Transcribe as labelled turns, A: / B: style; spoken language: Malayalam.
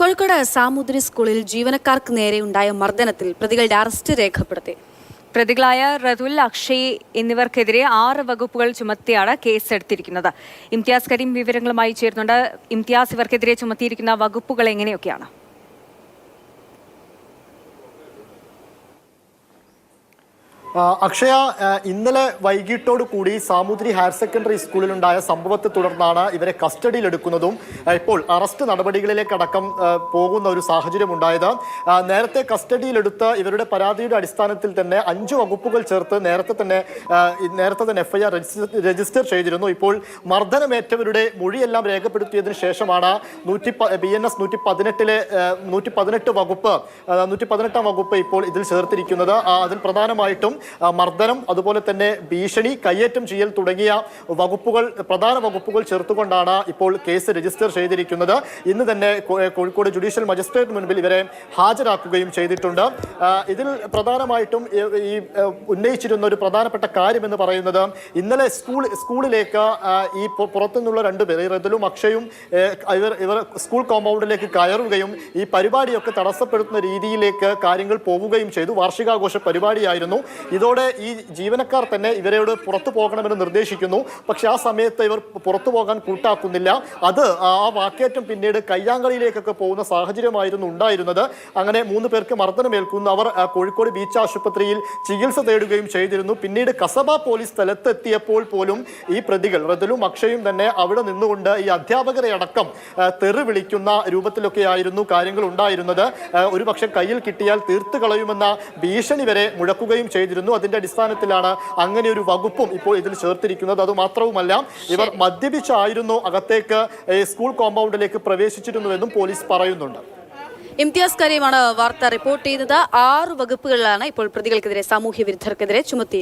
A: കോഴിക്കോട് സാമൂതിരി സ്കൂളിൽ ജീവനക്കാർക്ക് നേരെയുണ്ടായ മർദ്ദനത്തിൽ പ്രതികളുടെ അറസ്റ്റ് രേഖപ്പെടുത്തി.
B: പ്രതികളായ റതുൽ അക്ഷയ് എന്നിവർക്കെതിരെ ആറ് വകുപ്പുകൾ ചുമത്തിയാണ് കേസെടുത്തിരിക്കുന്നത്. ഇംതിയാസ് കരീം വിവരങ്ങളുമായി ചേരുന്നുണ്ട്. ഇംതിയാസ് ഇവർക്കെതിരെ ചുമത്തിയിരിക്കുന്ന വകുപ്പുകൾ എങ്ങനെയൊക്കെയാണ്?
C: അക്ഷയ ഇന്നലെ വൈകിട്ടോട് കൂടി സാമൂതിരി ഹയർ സെക്കൻഡറി സ്കൂളിലുണ്ടായ സംഭവത്തെ തുടർന്നാണ് ഇവരെ കസ്റ്റഡിയിലെടുക്കുന്നതും ഇപ്പോൾ അറസ്റ്റ് നടപടികളിലേക്കടക്കം പോകുന്ന ഒരു സാഹചര്യം ഉണ്ടായത് നേരത്തെ കസ്റ്റഡിയിലെടുത്ത് ഇവരുടെ പരാതിയുടെ അടിസ്ഥാനത്തിൽ തന്നെ അഞ്ച് വകുപ്പുകൾ ചേർത്ത് നേരത്തെ തന്നെ നേരത്തെ തന്നെ എഫ്ഐആർ രജിസ്റ്റർ ചെയ്തിരുന്നു. ഇപ്പോൾ മർദ്ദനമേറ്റവരുടെ മൊഴിയെല്ലാം രേഖപ്പെടുത്തിയതിനു ശേഷമാണ് നൂറ്റി ബി എൻ എസ് നൂറ്റി പതിനെട്ടിലെ നൂറ്റി പതിനെട്ട് വകുപ്പ് നൂറ്റി പതിനെട്ടാം വകുപ്പ് ഇപ്പോൾ ഇതിൽ ചേർത്തിരിക്കുന്നത്. അതിൽ പ്രധാനമായിട്ടും മർദ്ദനം അതുപോലെ തന്നെ ഭീഷണി കയ്യേറ്റം ചെയ്യൽ തുടങ്ങിയ വകുപ്പുകൾ പ്രധാന വകുപ്പുകൾ ചേർത്തുകൊണ്ടാണ് ഇപ്പോൾ കേസ് രജിസ്റ്റർ ചെയ്തിരിക്കുന്നത്. ഇന്ന് തന്നെ കോഴിക്കോട് ജുഡീഷ്യൽ മജിസ്ട്രേറ്റ് മുൻപിൽ ഇവരെ ഹാജരാക്കുകയും ചെയ്തിട്ടുണ്ട്. ഇതിൽ പ്രധാനമായിട്ടും ഈ- ഉന്നയിച്ചിരുന്ന ഒരു പ്രധാനപ്പെട്ട കാര്യം എന്ന് പറയുന്നത് ഇന്നലെ സ്കൂൾ സ്കൂളിലേക്ക് ഈ പുറത്തുനിന്നുള്ള രണ്ടുപേർ പേർ റദലും അക്ഷയും ഇവർ ഇവർ സ്കൂൾ കോമ്പൗണ്ടിലേക്ക് കയറുകയും ഈ പരിപാടിയൊക്കെ തടസ്സപ്പെടുത്തുന്ന രീതിയിലേക്ക് കാര്യങ്ങൾ പോവുകയും ചെയ്തു. വാർഷികാഘോഷ പരിപാടിയായിരുന്നു. ഇതോടെ ഈ ജീവനക്കാർ തന്നെ ഇവരോട് പുറത്തു പോകണമെന്ന് നിർദ്ദേശിക്കുന്നു. പക്ഷെ ആ സമയത്ത് ഇവർ പുറത്തു പോകാൻ കൂട്ടാക്കുന്നില്ല. അത് ആ വാക്കേറ്റം പിന്നീട് കയ്യാങ്കളിയിലേക്കൊക്കെ പോകുന്ന സാഹചര്യമായിരുന്നു ഉണ്ടായിരുന്നത്. അങ്ങനെ മൂന്ന് പേർക്ക് മർദ്ദനമേൽക്കുന്നു. അവർ കോഴിക്കോട് ബീച്ച് ആശുപത്രിയിൽ ചികിത്സ തേടുകയും ചെയ്തിരുന്നു. പിന്നീട് കസബ പോലീസ് സ്ഥലത്തെത്തിയപ്പോൾ പോലും ഈ പ്രതികൾ റദലും അക്ഷയും തന്നെ അവിടെ നിന്നുകൊണ്ട് ഈ അധ്യാപകരെ അടക്കം തെറി വിളിക്കുന്ന രൂപത്തിലൊക്കെയായിരുന്നു കാര്യങ്ങൾ ഉണ്ടായിരുന്നത്. ഒരുപക്ഷെ ഒരു കയ്യിൽ കിട്ടിയാൽ തീർത്തു കളയുമെന്ന ഭീഷണി വരെ മുഴക്കുകയും ചെയ്തിരുന്നു. അതിന്റെ അടിസ്ഥാനത്തിലാണ് അങ്ങനെ ഒരു വകുപ്പും ഇപ്പോൾ ഇതിൽ ചേർത്തിരിക്കുന്നത്. അതുമാത്രവുമല്ല ഇവർ മദ്യപിച്ചായിരുന്നു അകത്തേക്ക് സ്കൂൾ കോമ്പൗണ്ടിലേക്ക് പ്രവേശിച്ചിരുന്നുവെന്നും പോലീസ് പറയുന്നുണ്ട്.
A: ഇംതിയാസ് കരീമാണ് വാർത്ത റിപ്പോർട്ട് ചെയ്തത് ആറ് വകുപ്പുകളിലാണ് ഇപ്പോൾ പ്രതികൾക്കെതിരെ സാമൂഹ്യ വിരുദ്ധർക്കെതിരെ ചുമത്തി